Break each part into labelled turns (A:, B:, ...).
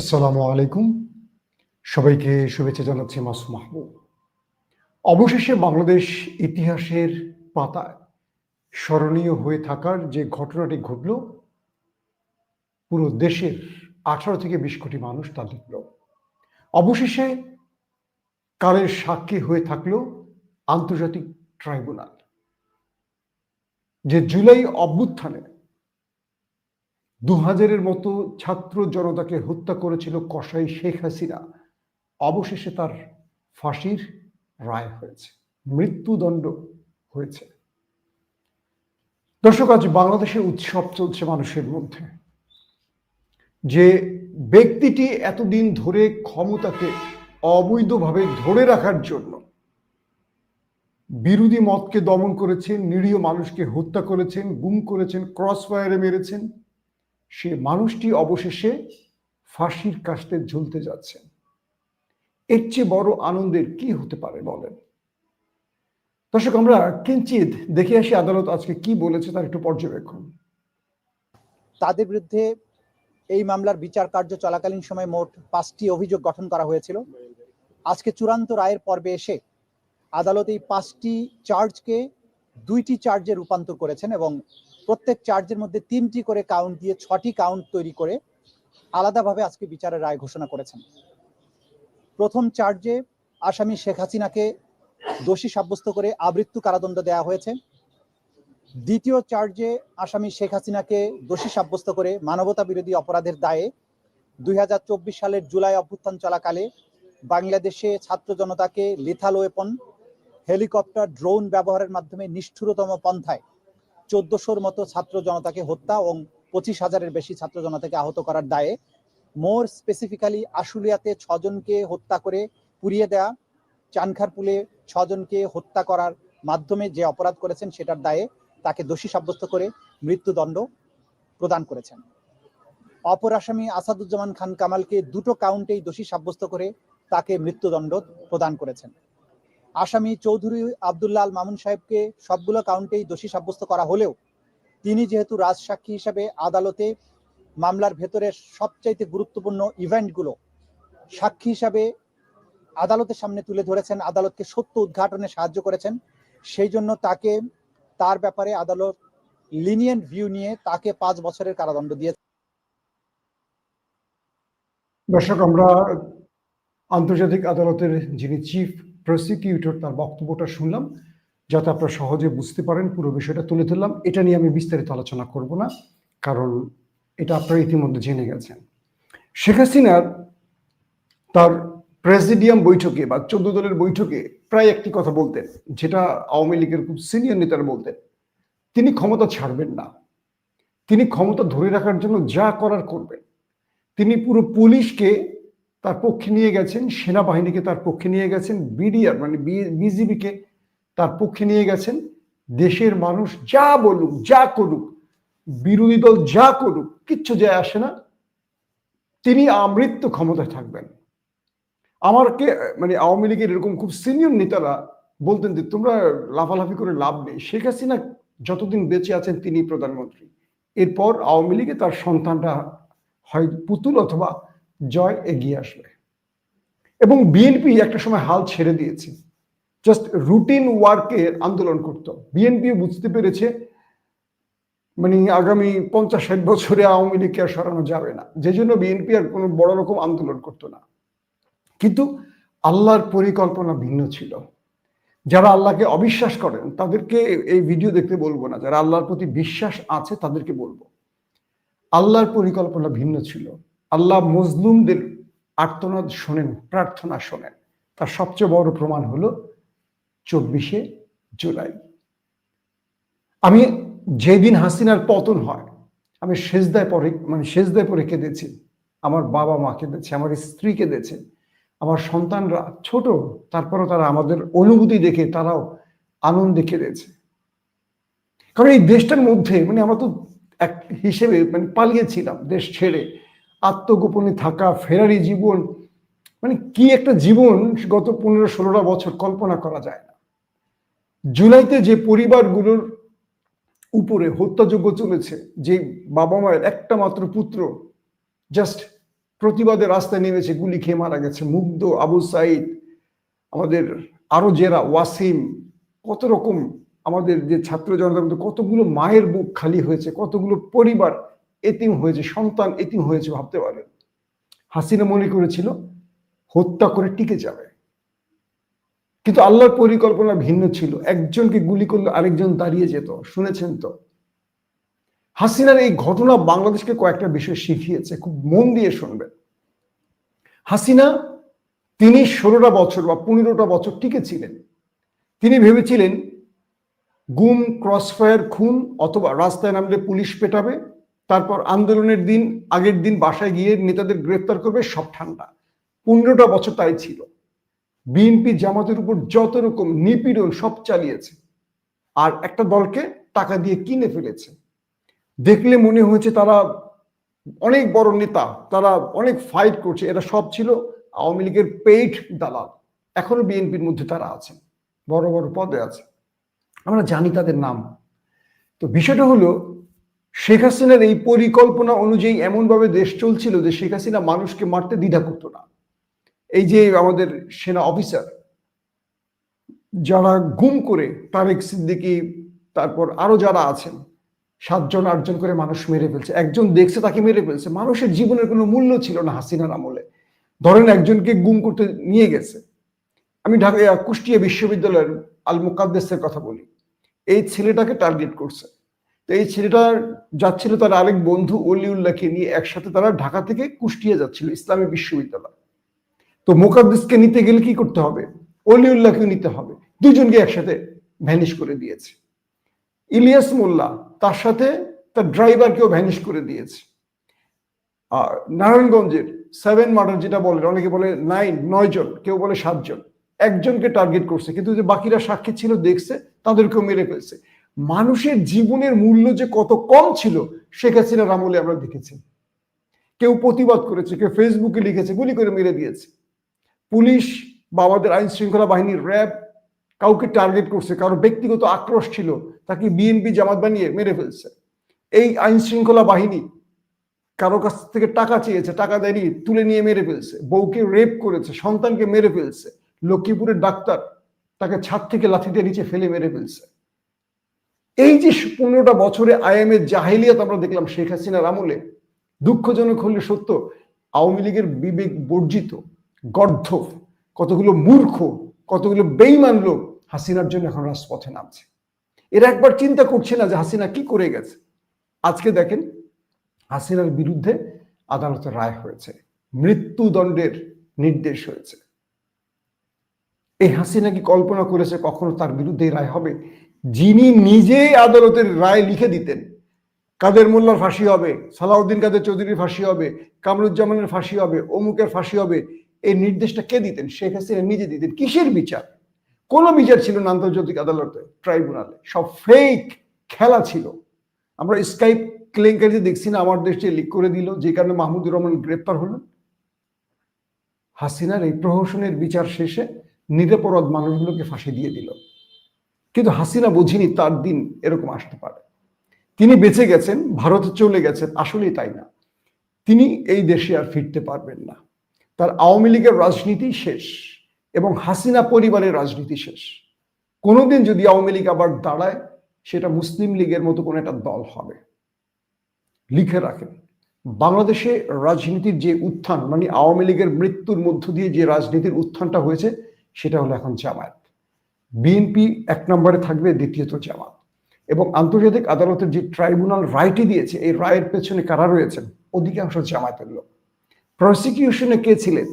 A: আসসালামু আলাইকুম। সবাইকে শুভেচ্ছা জানাচ্ছি মাসুম মাহবুব। অবশেষে বাংলাদেশ ইতিহাসের পাতায় স্মরণীয় হয়ে থাকার যে ঘটনাটি ঘটল, পুরো দেশের আঠারো থেকে বিশ কোটি মানুষ তা দেখল। অবশেষে কালের সাক্ষী হয়ে থাকল আন্তর্জাতিক ট্রাইব্যুনাল, যে জুলাই অভ্যুত্থানে দু হাজারের মতো ছাত্র জনতাকে হত্যা করেছিল কসাই শেখ হাসিনা। অবশেষে তার ফাঁসির রায় হয়েছে, মৃত্যুদণ্ড হয়েছে। দর্শক, আজ বাংলাদেশে উৎসব চলছে মানুষের মধ্যে। যে ব্যক্তিটি এতদিন ধরে ক্ষমতাকে অবৈধভাবে ধরে রাখার জন্য বিরোধী মতকে দমন করেছেন, নিরীহ মানুষকে হত্যা করেছেন, গুম করেছেন ক্রস ফায়ারে মেরেছেন সে মানুষটি অবশেষে ফাঁসির কাস্তে ঝুলতে যাচ্ছেন এর চেয়ে বড় আনন্দের কি হতে পারে বলেন? দর্শক, আমরা কিঞ্চিত দেখে আসি আদালত আজকে কি বলেছে তার একটু পর্যবেক্ষণ।
B: তাদের বিরুদ্ধে এই মামলার বিচার কার্য চলাকালীন সময় মোট পাঁচটি অভিযোগ গঠন করা হয়েছিল। আজকে চূড়ান্ত রায়ের পর্বে এসে আদালত এই পাঁচটি চার্জকে দুইটি চার্জে রূপান্তর করেছেন এবং প্রত্যেক চার্জের মধ্যে তিনটি করে কাউন্ট দিয়ে ছটি কাউন্ট তৈরি করে আলাদাভাবে আজকে বিচারের রায় ঘোষণা করেছেন। প্রথম চার্জে আসামি শেখ হাসিনাকে দোষী সাব্যস্ত করে আবৃত্তু কারাদণ্ড দেওয়া হয়েছে। দ্বিতীয় চার্জে আসামি শেখ হাসিনাকে দোষী সাব্যস্ত করে মানবতা বিরোধী অপরাধের দায়ে দুই হাজার চব্বিশ সালের জুলাই অভ্যুত্থান চলাকালে বাংলাদেশে ছাত্র জনতাকে লিথাল ওয়েপন হেলিকপ্টার ড্রোন ব্যবহারের মাধ্যমে নিষ্ঠুরতম পন্থায় চোদ্দশোর মতো ছাত্র জনতাকে হত্যা এবং পঁচিশ হাজারের বেশি ছাত্র জনতাকে আহত করার দায়ে মোর স্পেসিফিক্যালি আশুলিয়াতে ছজনকে হত্যা করে পুড়িয়ে দেয়া, চানখারপুলে ছজনকে হত্যা করার মাধ্যমে যে অপরাধ করেছেন সেটার দায়ে তাকে দোষী সাব্যস্ত করে মৃত্যুদণ্ড প্রদান করেছেন। অপর আসামি আসাদুজ্জামান খান কামালকে দুটো কাউন্টেই দোষী সাব্যস্ত করে তাকে মৃত্যুদণ্ড প্রদান করেছেন। আসামি চৌধুরী আবদুল্লাহ আল মামুন সাহেবকে সবগুলো কাউন্টেই দোষী সাব্যস্ত করা হলেও তিনি যেহেতু রাজসাক্ষী হিসাবে আদালতে মামলার ভেতরের সবচাইতে গুরুত্বপূর্ণ ইভেন্টগুলো সাক্ষী হিসাবে আদালতের সামনে তুলে ধরেছেন, আদালতকে সত্য উদ্ঘাটনে সাহায্য করেছেন, সেই জন্য তাকে তার ব্যাপারে আদালত লিনিয়েন্ট ভিউ নিয়ে তাকে পাঁচ বছরের কারাদণ্ড দিয়েছে
A: দর্শক, আমরা আন্তর্জাতিক আদালতের যিনি চিফ প্রসিকিউটর তার বক্তব্যটা শুনলাম, যাতে আপনারা সহজে বুঝতে পারেন, পুরো বিষয়টা তুলে ধরলাম। এটা নিয়ে আমি বিস্তারিত আলোচনা করব না, কারণ এটা আপনারা ইতিমধ্যে জেনে গেছেন। শেখ হাসিনার তার প্রেসিডিয়াম বৈঠকে বা চোদ্দ দলের বৈঠকে প্রায় একটি কথা বলতেন, যেটা আওয়ামী লীগের খুব সিনিয়র নেতারা বলতেন। তিনি ক্ষমতা ছাড়বেন না। তিনি ক্ষমতা ধরে রাখার জন্য যা করার করবেন। তিনি পুরো পুলিশকে তার পক্ষে নিয়ে গেছেন, সেনাবাহিনীকে তার পক্ষে নিয়ে গেছেন, বিডিআর মানে বিজিবিকে তার পক্ষে নিয়ে গেছেন। দেশের মানুষ যা বলুক, যা করুক, বিরোধী দল যা করুক, কিচ্ছু যায় আসে না। তিনি আমৃত্যু ক্ষমতায় থাকবেন। আমারকে মানে আওয়ামী লীগের এরকম খুব সিনিয়র নেতারা বলতেন যে, তোমরা লাফালাফি করে লাভ নেই। শেখ হাসিনা যতদিন বেঁচে আছেন, তিনি প্রধানমন্ত্রী। এরপর আওয়ামী লীগে তার সন্তানরা হয় পুতুল অথবা জয় এগিয়ে আসবে। এবং বিএনপি একটা সময় হাল ছেড়ে দিয়েছে। জাস্ট রুটিন ওয়ার্কের আন্দোলন করত। বিএনপি বুঝতে পেরেছে মানে আগামী পঞ্চাশ ষাট বছরে আওয়ামী লীগকে আর সরানো যাবে না। যে জন্য বিএনপি আর কোনো বড় রকম আন্দোলন করতো না। কিন্তু আল্লাহর পরিকল্পনা ভিন্ন ছিল। যারা আল্লাহকে অবিশ্বাস করেন, তাদেরকে এই ভিডিও দেখতে বলব না। যারা আল্লাহর প্রতি বিশ্বাস আছে, তাদেরকে বলব। আল্লাহর পরিকল্পনা ভিন্ন ছিল। আল্লাহ মজলুমদের আর্তনাদ শোনেন, প্রার্থনা শোনেন। তার সবচেয়ে বড় প্রমাণ হলো চব্বিশে জুলাই। আমি যেদিন হাসিনার পতন হয়, আমি সেজদায় পরে মানে সেজদায় পরে কেঁদেছি। আমার বাবা মা কেঁদেছে, আমার স্ত্রী কেঁদেছে, আমার সন্তানরা ছোট, তারপরও তারা আমাদের অনুভূতি দেখে তারাও আনন্দে কেঁদেছে। কারণ এই দেশটার মধ্যে মানে আমরা তো এক হিসেবে মানে পালিয়েছিলাম দেশ ছেড়ে। আত্মগোপনে থাকা, ফেরারি জীবন মানে কি একটা জীবন গত পনেরো ষোলোটা বছর কল্পনা করা যায় না। জুলাইতে যে পরিবারগুলোর উপরে হত্যাযোগ্য চলেছে, যে বাবা মায়ের একটা মাত্র পুত্র জাস্ট প্রতিবাদে রাস্তায় নেমেছে, গুলি খেয়ে মারা গেছে, মুগ্ধ আবু সাইদ, আমাদের আরও জেরা ওয়াসিম, কত রকম আমাদের যে ছাত্র জনতার মধ্যে কতগুলো মায়ের বুক খালি হয়েছে, কতগুলো পরিবার এতিম হয়েছে, সন্তান এতিম হয়েছে ভাবতে পারেন। হাসিনা মনে করেছিল, হত্যা করে টিকে যাবে। কিন্তু আল্লাহর পরিকল্পনা ভিন্ন ছিল। একজনকে গুলি করলে আরেকজন দাঁড়িয়ে যেত, শুনেছেন তো? হাসিনার এই ঘটনা বাংলাদেশকে কয়েকটা বিষয় শিখিয়েছে, খুব মন দিয়ে শুনবেন। হাসিনা, তিনি ষোলোটা বছর বা পনেরোটা বছর টিকে ছিলেন তিনি ভেবেছিলেন, গুম, ক্রসফায়ার, খুন অথবা রাস্তায় নামলে পুলিশ পেটাবে তারপর আন্দোলনের দিন, আগের দিন বাসায় গিয়ে নেতাদের গ্রেফতার করবে, সব ঠান্ডা। পনেরোটা বছর তাই ছিল। বিএনপি জামাতের উপর যত রকম নিপীড়ন সব চালিয়েছে। আর একটা দলকে টাকা দিয়ে কিনে ফেলেছে। দেখলে মনে হয়েছে তারা অনেক বড় নেতা, তারা অনেক ফাইট করছে, এরা সব ছিল আওয়ামী লীগের পেইড দালাল। এখনও বিএনপির মধ্যে তারা আছেন বড় বড় পদে আছে। আমরা জানি তাদের নাম। তো বিষয়টা হলো শেখ হাসিনার এই পরিকল্পনা অনুযায়ী এমনভাবে দেশ চলছিল যে শেখ হাসিনা মানুষকে মারতে দ্বিধা করতো না। এই যে আমাদের সেনা অফিসার, যারা গুম করে তারেক সিদ্দিকি, তারপর আরও যারা আছেন, সাতজন, আটজন করে মানুষ মেরে ফেলছে। একজন দেখছে তাকে মেরে ফেলছে। মানুষের জীবনের কোনো মূল্য ছিল না হাসিনার আমলে। ধরেন একজনকে গুম করতে নিয়ে গেছে। আমি ঢাকা, কুষ্টিয়া বিশ্ববিদ্যালয়ের আল মুকাদ্দেসের কথা বলি। এই ছেলেটাকে টার্গেট করছে। তো এই ছেলেটা যাচ্ছিল তার আরেক বন্ধু অলিউল্লাহকে নিয়ে একসাথে তারা ঢাকা থেকে কুষ্টিয়া যাচ্ছিল, ইসলামী বিশ্ববিদ্যালয়। তো মোকাদ্দেসকে নিতে গেলে কি করতে হবে? অলিউল্লাহকে নিতে হবে। দুজনকে একসাথে ভ্যানিশ করে দিয়েছে। ইলিয়াস মোল্লা তার সাথে তার ড্রাইভারকেও ভ্যানিশ করে দিয়েছে। আর নারায়ণগঞ্জের সেভেন মার্ডার যেটা বলে, অনেকে বলে নাইন নয় জন, কেউ বলে সাতজন একজনকে টার্গেট করছে, কিন্তু যে বাকিরা সাক্ষী ছিল, দেখছে, তাদেরকেও মেরে ফেলছে। মানুষের জীবনের মূল্য যে কত কম ছিল, শেখ হাসিনার আমলে আমরা দেখেছি। কেউ প্রতিবাদ করেছে, কেউ ফেসবুকে লিখেছে, গুলি করে মেরে দিয়েছে। পুলিশ বা আমাদের আইন শৃঙ্খলা বাহিনীর র্যাব কাউকে টার্গেট করছে, কারও ব্যক্তিগত আক্রোশ ছিল, তাকে বিএনপি জামাত বানিয়ে মেরে ফেলছে। এই আইন শৃঙ্খলা বাহিনী কারও কাছ থেকে টাকা চেয়েছে, টাকা দেয়নি, তুলে নিয়ে মেরে ফেলছে। বউকে রেপ করেছে, সন্তানকে মেরে ফেলছে। লক্ষ্মীপুরের ডাক্তার তাকে ছাদ থেকে লাথি দিয়ে নিচে ফেলে মেরে ফেলছে। এই যে পনেরোটা বছরে আইএমএ জাহিলিয়াত আমরা দেখলাম শেখ হাসিনার আমলে, দুঃখজনক হলে সত্য, আওয়ামী লীগের বিবেক বর্জিত গর্ধব কতগুলো মূর্খ, কতগুলো বেইমান লোক হাসিনার জন্য এখন রাজপথে নামছে। এরা একবার চিন্তা করছে না যে হাসিনা কি করে গেছে। আজকে দেখেন, হাসিনার বিরুদ্ধে আদালতের রায় হয়েছে, মৃত্যুদণ্ডের নির্দেশ হয়েছে। এই হাসিনা কি কল্পনা করেছে কখনো তার বিরুদ্ধে রায় হবে? যিনি নিজেই আদালতের রায় লিখে দিতেন। কাদের মোল্লার ফাঁসি হবে, সালাউদ্দিন কাদের চৌধুরীর ফাঁসি হবে, কামরুজ্জামানের ফাঁসি হবে, অমুকের ফাঁসি হবে, এই নির্দেশটা কে দিতেন? শেখ হাসিনা নিজে দিতেন। কিসের বিচার? কোনো বিচার ছিল না আন্তর্জাতিক আদালতে, ট্রাইব্যুনালে। সব ফেক খেলা ছিল। আমরা স্কাইপ কেলেঙ্কারি দেখছি না, আমার দেশে লিক করে দিল, যে কারণে মাহমুদুর রহমান গ্রেপ্তার হলেন। হাসিনার এই প্রহসনের বিচার শেষে নিরপরাধ মানুষগুলোকে ফাঁসি দিয়ে দিল। কিন্তু হাসিনা বুঝিনি তার দিন এরকম আসতে পারে। তিনি বেঁচে গেছেন, ভারতে চলে গেছেন, আসলেই তাই না। তিনি এই দেশে আর ফিরতে পারবেন না। তার আওয়ামী লীগের রাজনীতি শেষ এবং হাসিনা পরিবারের রাজনীতি শেষ। কোনোদিন যদি আওয়ামী লীগ আবার দাঁড়ায়, সেটা মুসলিম লীগের মতো কোনো একটা দল হবে। লিখে রাখেন, বাংলাদেশে রাজনীতির যে উত্থান মানে আওয়ামী লীগের মৃত্যুর মধ্য দিয়ে যে রাজনীতির উত্থানটা হয়েছে, সেটা হলো এখন জামায়াত। বিএনপি এক নম্বরে থাকবে, দ্বিতীয়ত জামাত। এবং আন্তর্জাতিক আদালতের যে ট্রাইব্যুনাল রায়টি দিয়েছে, এই রায়ের পেছনে কারা রয়েছেন? অধিকাংশ জামায়াতের লোক। প্রসিকিউশনে কে ছিলেন?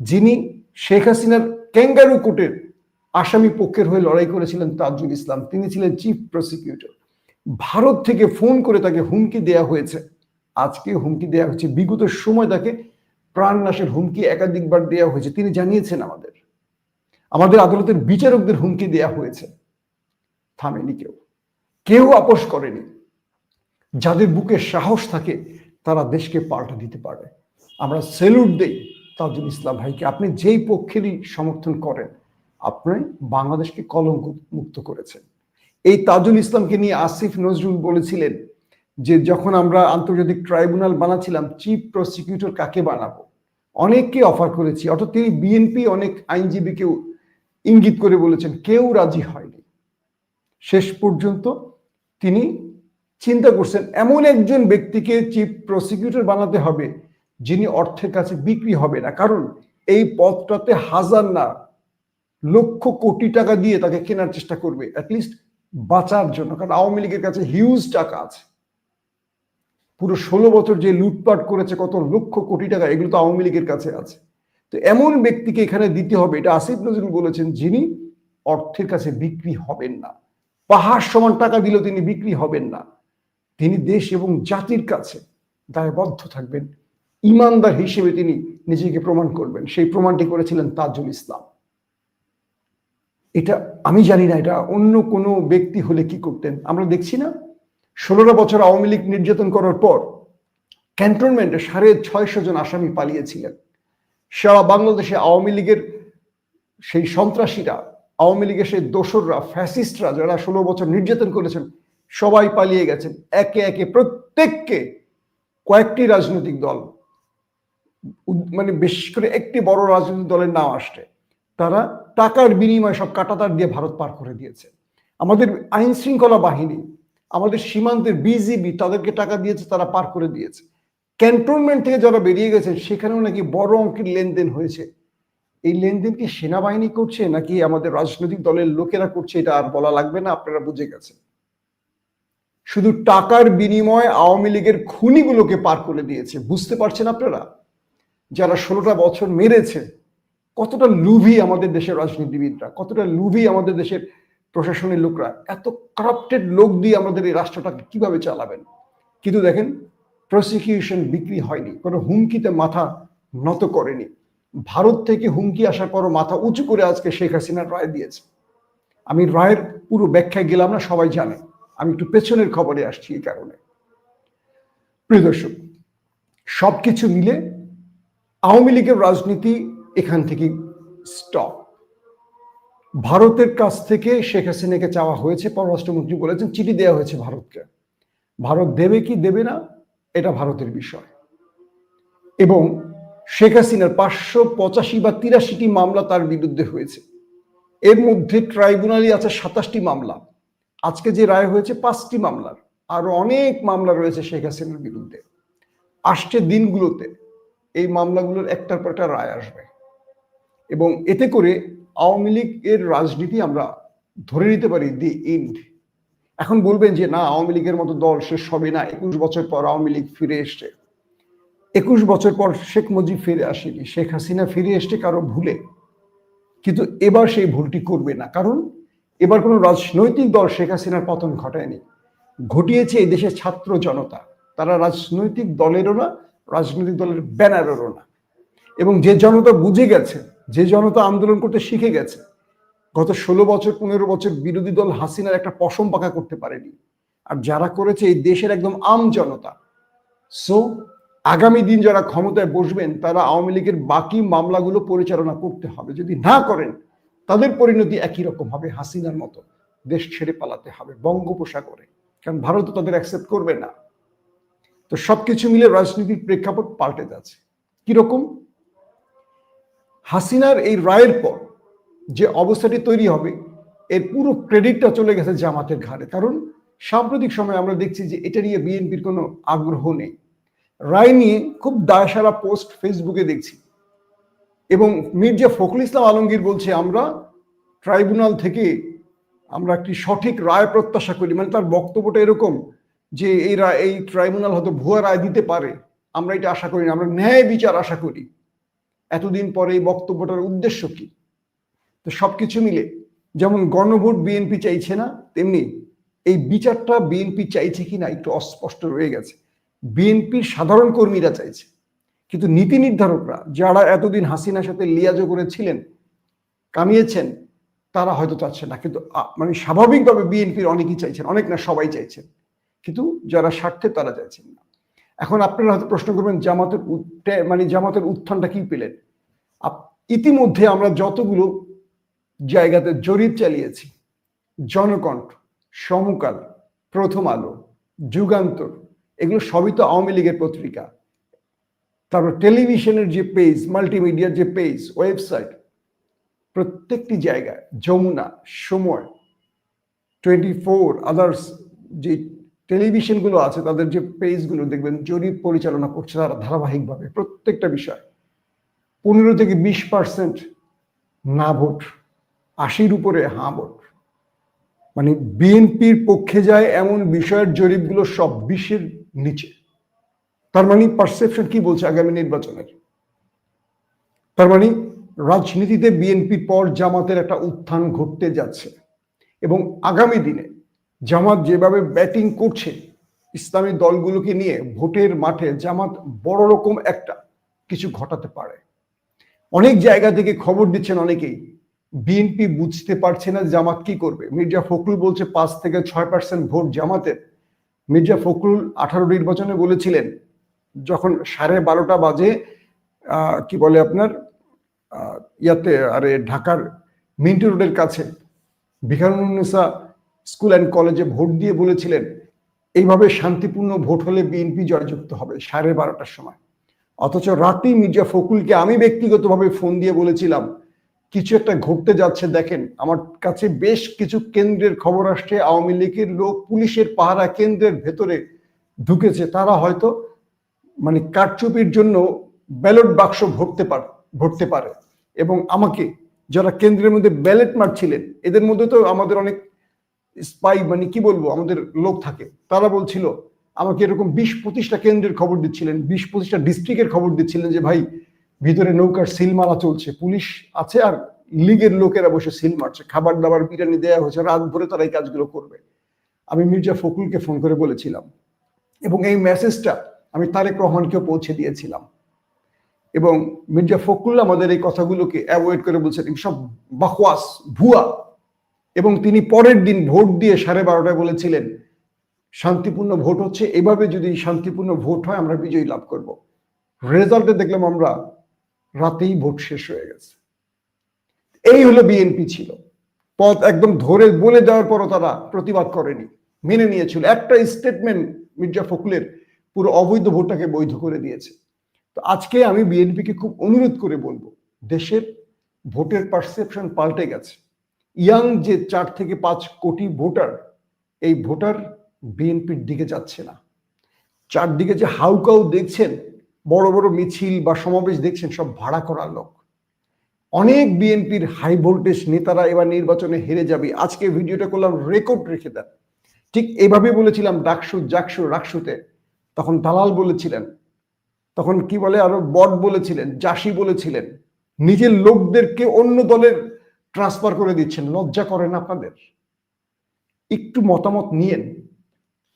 A: যিনি শেখ হাসিনার ক্যাঙ্গারু কোর্টের আসামি পক্ষের হয়ে লড়াই করেছিলেন তাজুল ইসলাম, তিনি ছিলেন চিফ প্রসিকিউটর। ভারত থেকে ফোন করে তাকে হুমকি দেয়া হয়েছে। আজকে হুমকি দেয়া হয়েছে বিগত সময় তাকে প্রাণনাশের হুমকি একাধিকবার দেয়া হয়েছে। তিনি জানিয়েছেন আমাদের। আমাদের আদালতের বিচারকদের হুমকি দেয়া হয়েছে। থামেনি কেউ। কেউ আপোষ করেনি। যাদের বুকে সাহস থাকে, তারা দেশকে পাল্টে দিতে পারে। আমরা সেলুট দেই তাজুল ইসলাম ভাইকে। আপনি যেই পক্ষেরই সমর্থন করেন, আপনি বাংলাদেশকে কলঙ্ক মুক্ত করেছেন। এই তাজুল ইসলামকে নিয়ে আসিফ নজরুল বলেছিলেন যে, যখন আমরা আন্তর্জাতিক ট্রাইব্যুনাল বানাচ্ছিলাম, চিফ প্রসিকিউটর কাকে বানাবো? অনেককে অফার করেছি। অর্থাৎ তিনি বিএনপি অনেক আইনজীবীকেও ইঙ্গিত করে বলেছেন, কেউ রাজি হয়নি। শেষ পর্যন্ত তিনি চিন্তা করছেন, এমন একজন ব্যক্তিকে চিফ প্রসিকিউটর বানাতে হবে যিনি অর্থের কাছে বিক্রি হবে না। কারণ এই পদটাতে হাজার না, লক্ষ কোটি টাকা দিয়ে তাকে কেনার চেষ্টা করবে অ্যাটলিস্ট বাঁচার জন্য। কারণ আওয়ামী লীগের কাছে হিউজ টাকা আছে। পুরো ষোলো বছর যে লুটপাট করেছে, কত লক্ষ কোটি টাকা, এগুলো তো আওয়ামী লীগের কাছে আছে। তো এমন ব্যক্তিকে এখানে দিতে হবে, এটা আসিফ নজরুল বলেছেন, যিনি অর্থের কাছে বিক্রি হবেন না। পাহাড় সমান টাকা দিলেও তিনি বিক্রি হবেন না। তিনি দেশ এবং জাতির কাছে দায়বদ্ধ থাকবেন। ইমানদার হিসেবে তিনি নিজেকে প্রমাণ করবেন। সেই প্রমাণটি করেছিলেন তাজুল ইসলাম। এটা আমি জানি না, এটা অন্য কোনো ব্যক্তি হলে কি করতেন? আমরা দেখছি না। ষোলোটা বছর আওয়ামী লীগ নির্যাতন করার পর ক্যান্টনমেন্টে সাড়ে ছয়শো জন আসামি পালিয়েছিলেন। সারা বাংলাদেশে আওয়ামী লীগের সেই সন্ত্রাসীরা, আওয়ামী লীগের সেই দোসররা, ফ্যাসিস্টরা যারা ষোলো বছর নির্যাতন করেছেন, সবাই পালিয়ে গেছেন। একে একে প্রত্যেককে কয়েকটি রাজনৈতিক দল মানে বিশেষ করে একটি বড় রাজনৈতিক দলের নাম আসছে। তারা টাকার বিনিময়ে সব কাটাতার দিয়ে ভারত পার করে দিয়েছে। আমাদের আইন শৃঙ্খলা বাহিনী, আমাদের সীমান্তের বিজিবি তাদেরকে টাকা দিয়েছে, তারা পার করে দিয়েছে। ক্যান্টনমেন্ট থেকে যারা বেরিয়ে গেছেন, সেখানেও নাকি বড় অঙ্কের লেনদেন হয়েছে। এই লেনদেন কি সেনাবাহিনী করছে, নাকি আমাদের রাজনৈতিক দলের লোকেরা করছে, এটা আর বলা লাগবে না, আপনারা বুঝে গেছেন। শুধু টাকার বিনিময়ে আওয়ামী লীগের খুনিগুলোকে পার করে দিয়েছে, বুঝতে পারছেন আপনারা? যারা ষোলোটা বছর মেরেছে, কতটা লুভি আমাদের দেশের রাজনীতিবিদরা, কতটা লুভি আমাদের দেশের প্রশাসনের লোকরা, এত কারাপ্টেড লোক দিয়ে আমাদের এই রাষ্ট্রটাকে কীভাবে চালাবেন? কিন্তু দেখেন প্রসিকিউশন বিক্রি হয়নি, কোনো হুমকিতে মাথা নত করেনি। ভারত থেকে হুমকি আসার পরও মাথা উঁচু করে আজকে শেখ হাসিনার রায় দিয়েছে। আমি রায়ের পুরো ব্যাখ্যায় গেলাম না, সবাই জানে। আমি একটু পেছনের খবরে আসছি এই কারণে। প্রিয় দর্শক, সবকিছু মিলে আওয়ামী লীগের রাজনীতি এখান থেকে স্টপ ভারতের কাছ থেকে শেখ হাসিনাকে চাওয়া হয়েছে, পররাষ্ট্রমন্ত্রী বলেছেন, চিঠি দেওয়া হয়েছে ভারতকে। ভারত দেবে কি দেবে না এটা ভারতের বিষয়। এবং শেখ হাসিনার পাঁচশো পঁচাশি বা তিরাশিটি মামলা তার বিরুদ্ধে হয়েছে। এর মধ্যে ট্রাইব্যুনালই আছে সাতাশটি মামলা। আজকে যে রায় হয়েছে পাঁচটি মামলার। আরও অনেক মামলা রয়েছে শেখ হাসিনার বিরুদ্ধে। আসছে দিনগুলোতে এই মামলাগুলোর একটার পর একটা রায় আসবে। এবং এতে করে আওয়ামী লীগের রাজনীতি আমরা ধরে নিতে পারি দি ইন্ড এখন বলবেন যে, না, আওয়ামী লীগের মতো দল শেষ হবে না। একুশ বছর পর আওয়ামী লীগ ফিরে এসছে। একুশ বছর পর শেখ মুজিব ফিরে আসেনি। শেখ হাসিনা ফিরে এসছে কারও ভুলে। কিন্তু এবার সেই ভুলটি করবে না। কারণ এবার কোনো রাজনৈতিক দল শেখ হাসিনার পতন ঘটায়নি। ঘটিয়েছে এই দেশের ছাত্র জনতা। তারা রাজনৈতিক দলেরও না, রাজনৈতিক দলের ব্যানারেরও না। এবং যে জনতা বুঝে গেছে, যে জনতা আন্দোলন করতে শিখে গেছে গত ষোলো বছর, পনেরো বছর বিরোধী দল হাসিনার একটা পশম পাকা করতে পারেনি। আর যারা করেছে এই দেশের একদম আম জনতা। সো আগামী দিন যারা ক্ষমতায় বসবেন, তারা আওয়ামী লীগের বাকি মামলাগুলো পরিচালনা করতে হবে। যদি না করেন, তাদের পরিণতি একই রকম হবে হাসিনার মতো। দেশ ছেড়ে পালাতে হবে বঙ্গোপসাগরে। কারণ ভারত তাদের অ্যাকসেপ্ট করবে না। তো সবকিছু মিলে রাজনীতির প্রেক্ষাপট পাল্টে যাচ্ছে। কীরকম? হাসিনার এই রায়ের পর যে অবস্থাটি তৈরি হবে, এর পুরো ক্রেডিটটা চলে গেছে জামাতের ঘাড়ে। কারণ সাম্প্রতিক সময়ে আমরা দেখছি যে এটা নিয়ে বিএনপির কোনো আগ্রহ নেই। রায় নিয়ে খুব দায়সারা পোস্ট ফেসবুকে দেখছি। এবং মির্জা ফখরুল ইসলাম আলমগীর বলছে, আমরা ট্রাইব্যুনাল থেকে আমরা একটি সঠিক রায় প্রত্যাশা করি। মানে তার বক্তব্যটা এরকম যে এই রায়, এই ট্রাইব্যুনাল হয়তো ভুয়া রায় দিতে পারে। আমরা এটা আশা করি না। আমরা ন্যায় বিচার আশা করি। এতদিন পরে এই বক্তব্যটার উদ্দেশ্য কি? তো সবকিছু মিলে, যেমন গণভোট বিএনপি চাইছে না, তেমনি এই বিচারটা বিএনপি চাইছে কিনা একটু অস্পষ্ট রয়ে গেছে। বিএনপির সাধারণ কর্মীরা চাইছে, কিন্তু নীতি নির্ধারকরা যারা এতদিন হাসিনার সাথে লিয়াজো করেছিলেন, কামিয়েছেন, তারা হয়তো চাচ্ছে না। কিন্তু মানে স্বাভাবিকভাবে বিএনপির অনেকেই চাইছেন, অনেক না, সবাই চাইছেন। কিন্তু যারা স্বার্থে তারা চাইছেন না। এখন আপনারা হয়তো প্রশ্ন করবেন, জামাতের মানে জামাতের উত্থানটা কি পেলেন? ইতিমধ্যে আমরা যতগুলো জায়গাতে জরিপ চালিয়েছি। জনকণ্ঠ, সমকাল, প্রথম আলো, যুগান্তর, এগুলো সবই তো আওয়ামী লীগের পত্রিকা। তারপর টেলিভিশনের যে পেজ, মাল্টিমিডিয়ার যে পেজ, ওয়েবসাইট, প্রত্যেকটি জায়গায় যমুনা, সময়, টোয়েন্টি ফোর, আদার্স, যে টেলিভিশনগুলো আছে, তাদের যে পেজগুলো দেখবেন, জরিপ পরিচালনা করছে তারা ধারাবাহিকভাবে প্রত্যেকটা বিষয়। পনেরো থেকে বিশ পার্সেন্ট না ভোট। আশির উপরে হাঁ ভোট মানে বিএনপির পক্ষে যায় এমন বিষয়ের জরিপগুলো সব বিশ্বের নিচে। তার মানে পারসেপশন কি বলছে আগামী নির্বাচনের? তার মানে রাজনীতিতে বিএনপির পর জামাতের একটা উত্থান ঘটতে যাচ্ছে এবং আগামী দিনে জামাত যেভাবে ব্যাটিং করছে, ইসলামী দলগুলোকে নিয়ে ভোটের মাঠে জামাত বড় রকম একটা কিছু ঘটাতে পারে। অনেক জায়গা থেকে খবর দিচ্ছেন অনেকেই বিএনপি বুঝতে পারছে না জামাত কি করবে। মির্জা ফখরুল বলছে পাঁচ থেকে ছয় পার্সেন্ট ভোট জামাতের। মির্জা ফখরুল আঠারো নির্বাচনে বলেছিলেন, যখন সাড়ে বারোটা বাজে কি বলে আপনার ইয়াতে, আরে, ঢাকার মিন্টু রোডের কাছে বিখারুন্নেসা স্কুল অ্যান্ড কলেজে ভোট দিয়ে বলেছিলেন, এইভাবে শান্তিপূর্ণ ভোট হলে বিএনপি জয়যুক্ত হবে সাড়ে বারোটার সময়। অথচ রাতেই মির্জা ফখরুলকে আমি ব্যক্তিগতভাবে ফোন দিয়ে বলেছিলাম কিছু একটা ঘটতে যাচ্ছে, দেখেন, আমার কাছে বেশ কিছু কেন্দ্রের খবর আসছে, আওয়ামী লীগের লোক পুলিশের পাহারা কেন্দ্রের ভেতরে ঢুকেছে, তারা হয়তো মানে কারচুপির জন্য ব্যালট বাক্স ভরতে পারে ভরতে পারে। এবং আমাকে, যারা কেন্দ্রের মধ্যে ব্যালেট মারছিলেন, এদের মধ্যে তো আমাদের অনেক স্পাই মানে কি বলব, আমাদের লোক থাকে। তারা বলছিল, আমাকে এরকম বিশ পঁচিশটা কেন্দ্রের খবর দিচ্ছিলেন, বিশ পঁচিশটা ডিস্ট্রিক্টের খবর দিচ্ছিলেন যে, ভাই ভিতরে নৌকার সিল মারা চলছে, পুলিশ আছে আর লীগের লোকেরা বসে সিল মারছে, খাবার দাবার, বিরিয়ানি দেওয়া হয়েছে, রাত ভরে তারা এই কাজগুলো করবে। আমি মির্জা ফখরুলকে ফোন করে বলেছিলাম এবং এই মেসেজটা আমি তারেক রহমানকেও পৌঁছে দিয়েছিলাম। এবং মির্জা ফখরুল আমাদের এই কথাগুলোকে অ্যাভয়েড করে বলছেন সব বাকওয়াস, ভুয়া। এবং তিনি পরের দিন ভোট দিয়ে সাড়ে বারোটায় বলেছিলেন, শান্তিপূর্ণ ভোট হচ্ছে, এভাবে যদি শান্তিপূর্ণ ভোট হয়, আমরা বিজয়ী লাভ করব। রেজাল্টে দেখলাম আমরা রাতেই ভোট শেষ হয়ে গেছে। এই হলো বিএনপি ছিল। পথ একদম ধরে বলে দেওয়ার পরও তারা প্রতিবাদ করেনি, মেনে নিয়েছিল। একটা স্টেটমেন্ট মির্জা ফখরুলের পুরো অবৈধ ভোটটাকে বৈধ করে দিয়েছে। তো আজকে আমি বিএনপিকে খুব অনুরোধ করে বলব, দেশের ভোটের পারসেপশন পাল্টে গেছে। ইয়াং যে চার থেকে পাঁচ কোটি ভোটার, এই ভোটার বিএনপির দিকে যাচ্ছে না। চারদিকে যে হাউকাউ দেখছেন বড় বড় মিছিল বা সমাবেশ দেখছেন, সব ভাড়া করার লোক। অনেক বিএনপির হাই ভোল্টেজ নেতারা এবার নির্বাচনে হেরে যাবে। আজকে ভিডিওটা করলাম রেকর্ড রেখে দেন। ঠিক এভাবে বলেছিলাম, ডাকসু জাকসু রাকসুতে। তখন দালাল বলেছিলেন, তখন কি বলে, আরও বট বলেছিলেন, জাসি বলেছিলেন, নিজের লোকদেরকে অন্য দলের ট্রান্সফার করে দিচ্ছেন। লজ্জা করেন আপনাদের? একটু মতামত নিয়েন।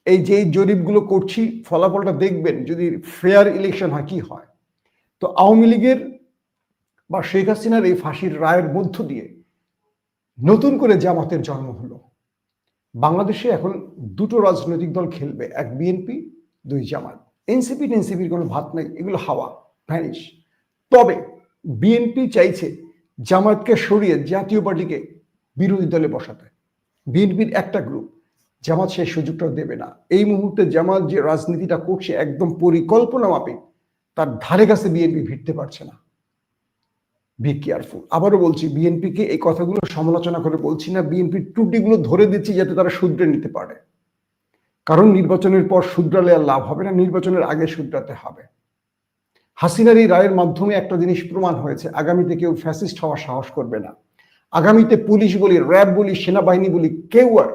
A: এই যে জরিপগুলো করছি, ফলাফলটা দেখবেন যদি ফেয়ার ইলেকশন হয়, কি হয়? তো আওয়ামী লীগের বা শেখ হাসিনার এই ফাঁসির রায়ের মধ্য দিয়ে নতুন করে জামাতের জন্ম হলো। বাংলাদেশে এখন দুটো রাজনৈতিক দল খেলবে, এক বিএনপি, দুই জামাত। এনসিপি টেনসিপির কোনো ভাত নাই, এগুলো হাওয়া, ভ্যানিশ। তবে বিএনপি চাইছে জামাতকে সরিয়ে জাতীয় পার্টিকে বিরোধী দলে বসাতে। বিএনপির একটা গ্রুপ জামাত সেই সুযোগটা দেবে না। এই মুহূর্তে জামাত যে রাজনীতিটা করছে একদম পরিকল্পনা মাফিক, তার ধারে কাছে বিএনপি ভিড়তে পারছে না। বি কেয়ারফুল আবারও বলছি, বিএনপিকে এই কথাগুলো সমালোচনা করে বলছি না, বিএনপির ত্রুটিগুলো ধরে দিচ্ছি যাতে তারা শুধরে নিতে পারে। কারণ নির্বাচনের পর শুধরালে আর লাভ হবে না, নির্বাচনের আগে শুধরাতে হবে। হাসিনার এই রায়ের মাধ্যমে একটা জিনিস প্রমাণ হয়েছে, আগামীতে কেউ ফ্যাসিস্ট হওয়ার সাহস করবে না। আগামীতে পুলিশ বলি, র্যাব বলি, সেনাবাহিনী বলি, কেউ আর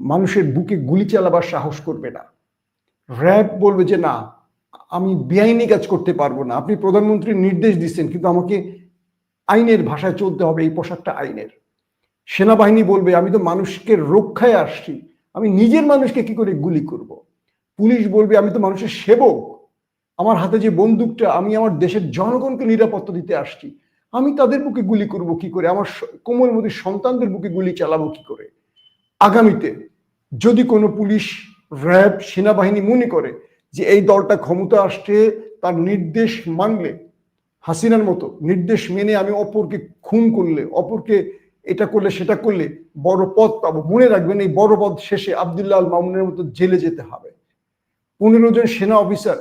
A: মানুষের বুকে গুলি চালাবার সাহস করবে না। র্যাব বলবে যে, না, আমি বেআইনি কাজ করতে পারব না। আপনি প্রধানমন্ত্রীর নির্দেশ দিচ্ছেন, কিন্তু আমাকে আইনের ভাষায় চলতে হবে, এই পোশাকটা আইনের। সেনাবাহিনী বলবে, আমি তো মানুষকে রক্ষায় আসছি। আমি নিজের মানুষকে কি করে গুলি করব। পুলিশ বলবে, আমি তো মানুষের সেবক। আমার হাতে যে বন্দুকটা, আমি আমার দেশের জনগণকে নিরাপত্তা দিতে আসছি। আমি তাদের বুকে গুলি করব কি করে? আমার কোমল মধ্যে সন্তানদের বুকে গুলি চালাবো কি করে? আগামীতে যদি কোনো পুলিশ, র্যাব, সেনাবাহিনী মনে করে যে এই দলটা ক্ষমতা আসছে, তার নির্দেশ মানলে, হাসিনার মতো নির্দেশ মেনে আমি অপরকে খুন করলে, অপরকে এটা করলে, সেটা করলে বড় পদ পাবো। মনে রাখবেন এই বড় পদ শেষে আবদুল্লাহ আল মামুনের মতো জেলে যেতে হবে। পনেরো জন সেনা অফিসার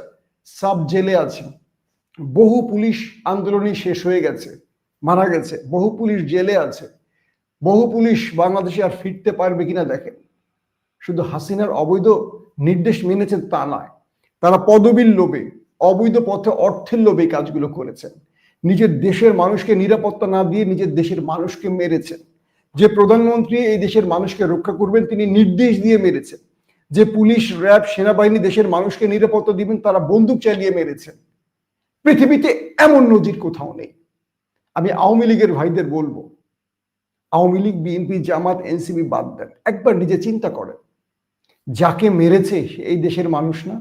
A: সাব জেলে আছেন। বহু পুলিশ আন্দোলনই শেষ হয়ে গেছে, মারা গেছে। বহু পুলিশ জেলে আছে। বহু পুলিশ বাংলাদেশে আর ফিরতে পারবে কিনা দেখেন। শুধু হাসিনার অবৈধ নির্দেশ মেনেছেন তা নয়, তারা পদবীর লোভে, অবৈধ পথে অর্থের লোভে কাজগুলো করেছেন। নিজের দেশের মানুষকে নিরাপত্তা না দিয়ে নিজের দেশের মানুষকে মেরেছেন। যে প্রধানমন্ত্রী এই দেশের মানুষকে রক্ষা করবেন, তিনি নির্দেশ দিয়ে মেরেছেন। যে পুলিশ, র্যাব, সেনাবাহিনী দেশের মানুষকে নিরাপত্তা দিবেন, তারা বন্দুক চালিয়ে মেরেছেন। পৃথিবীতে এমন নজির কোথাও নেই। আমি আওয়ামী লীগের ভাইদের বলব Awami League, BNP, Jamaat NCP বাদ দেন। একবার নিজে চিন্তা করেন, যাকে মেরেছে এই দেশের মানুষ না?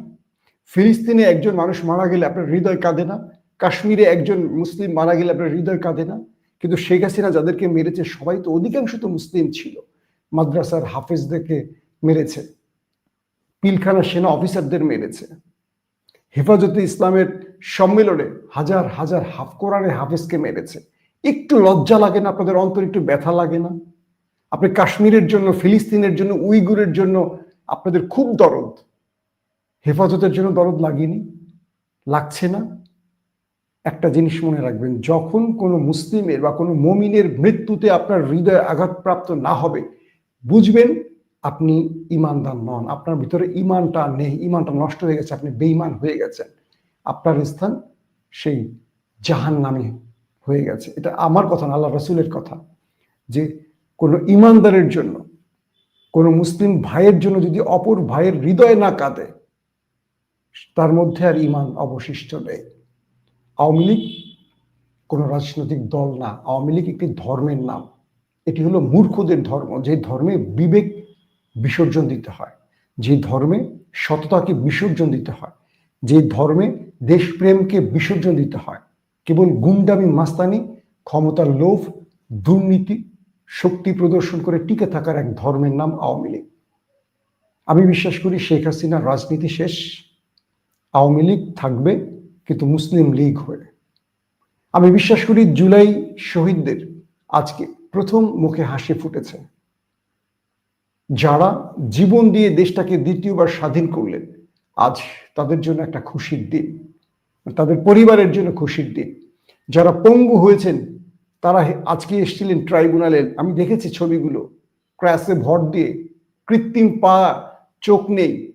A: ফিলিস্তিনে একজন মানুষ মারা গেলে আপনার হৃদয় কাঁদে না? কাশ্মীরে একজন মুসলিম মারা গেলে আপনার হৃদয় কাঁদে না? কিন্তু শেখ হাসিনা যাদেরকে মেরেছে, সবাই তো অধিকাংশ তো মুসলিম ছিল। মাদ্রাসার হাফেজদেরকে মেরেছে, পিলখানা সেনা অফিসারদের মেরেছে। হেফাজতে ইসলামের সম্মেলনে হাজার হাজার হাফ কোরআনে হাফেজকে মেরেছে। একটু লজ্জা লাগে না? আপনাদের অন্তর একটু ব্যথা লাগে না? আপনি কাশ্মীরের জন্য, ফিলিস্তিনের জন্য, উইগুরের জন্য আপনাদের খুব দরদ। হেফাজতের জন্য দরদ লাগেনি? লাগছে না? একটা জিনিস মনে রাখবেন, যখন কোনো মুসলিমের বা কোনো মমিনের মৃত্যুতে আপনার হৃদয় আঘাতপ্রাপ্ত না হবে, বুঝবেন আপনি ইমানদার নন। আপনার ভিতরে ইমানটা নেই, ইমানটা নষ্ট হয়ে গেছে, আপনি বেইমান হয়ে গেছেন। আপনার স্থান সেই জাহান নামে হয়ে গেছে। এটা আমার কথা না, আল্লাহ রসুলের কথা। যে কোনো ইমানদারের জন্য, কোনো মুসলিম ভাইয়ের জন্য যদি অপর ভাইয়ের হৃদয় না কাঁদে, তার মধ্যে আর ইমান অবশিষ্ট নেই। আওয়ামী লীগ কোনো রাজনৈতিক দল না, আওয়ামী লীগ একটি ধর্মের নাম। এটি হলো মূর্খদের ধর্ম, যে ধর্মে বিবেক বিসর্জন দিতে হয়, যে ধর্মে সততাকে বিসর্জন দিতে হয়, যে ধর্মে দেশপ্রেমকে বিসর্জন দিতে হয়। কেবল গুন্ডামি, মাস্তানি, ক্ষমতার লোভ, দুর্নীতি, শক্তি প্রদর্শন করে টিকে থাকার এক ধর্মের নাম আওয়ামী লীগ। আমি বিশ্বাস করি শেখ হাসিনার রাজনীতি শেষ। আওয়ামী লীগ থাকবে, কিন্তু মুসলিম লীগ হয়ে আমি বিশ্বাস করি জুলাই শহীদদের আজকে প্রথম মুখে হাসি ফুটেছে। যারা জীবন দিয়ে দেশটাকে দ্বিতীয়বার স্বাধীন করলেন, আজ তাদের জন্য একটা খুশির দিন। তাদের পরিবারের জন্য খুশির দিন। যারা পঙ্গু হয়েছেন, তারা আজকে এসেছিলেন ট্রাইব্যুনালে। আমি দেখেছি ছবিগুলো। ক্র্যাশে ভর দিয়ে। কৃত্রিম পা, চোখ নেই।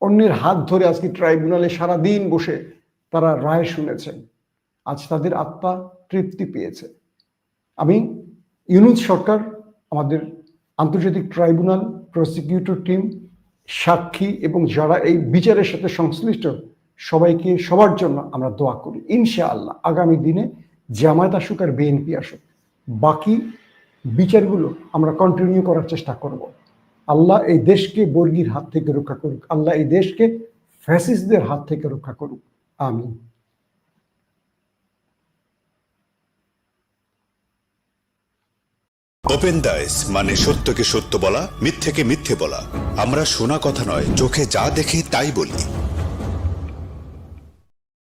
A: অন্যের হাত ধরে আজকে ট্রাইব্যুনালে সারাদিন বসে তারা রায় শুনেছেন। আজ তাদের আত্মা তৃপ্তি পেয়েছে। আমি ইউনুস সরকার, আমাদের আন্তর্জাতিক ট্রাইব্যুনাল প্রসিকিউটর টিম, সাক্ষী এবং যারা এই বিচারের সাথে সংশ্লিষ্ট সবাইকে সবার জন্য আমরা দোয়া করি। ইনশাআল্লাহ আগামী দিনে জামায়াত আসুক আর বিএনপি আসুক, বাকি বিচারগুলো আমরা কন্টিনিউ করার চেষ্টা করব। আল্লাহ এই দেশকে বর্গির হাত থেকে রক্ষা করুক, আল্লাহ এই দেশকে ফ্যাসিস্টদের হাত থেকে রক্ষা করুক। আমিন।
C: ওপেন দাইস মানে সত্যকে সত্য বলা, মিথ্যেকে মিথ্যে বলা। আমরা শোনা কথা নয়, চোখে যা দেখি তাই বলি।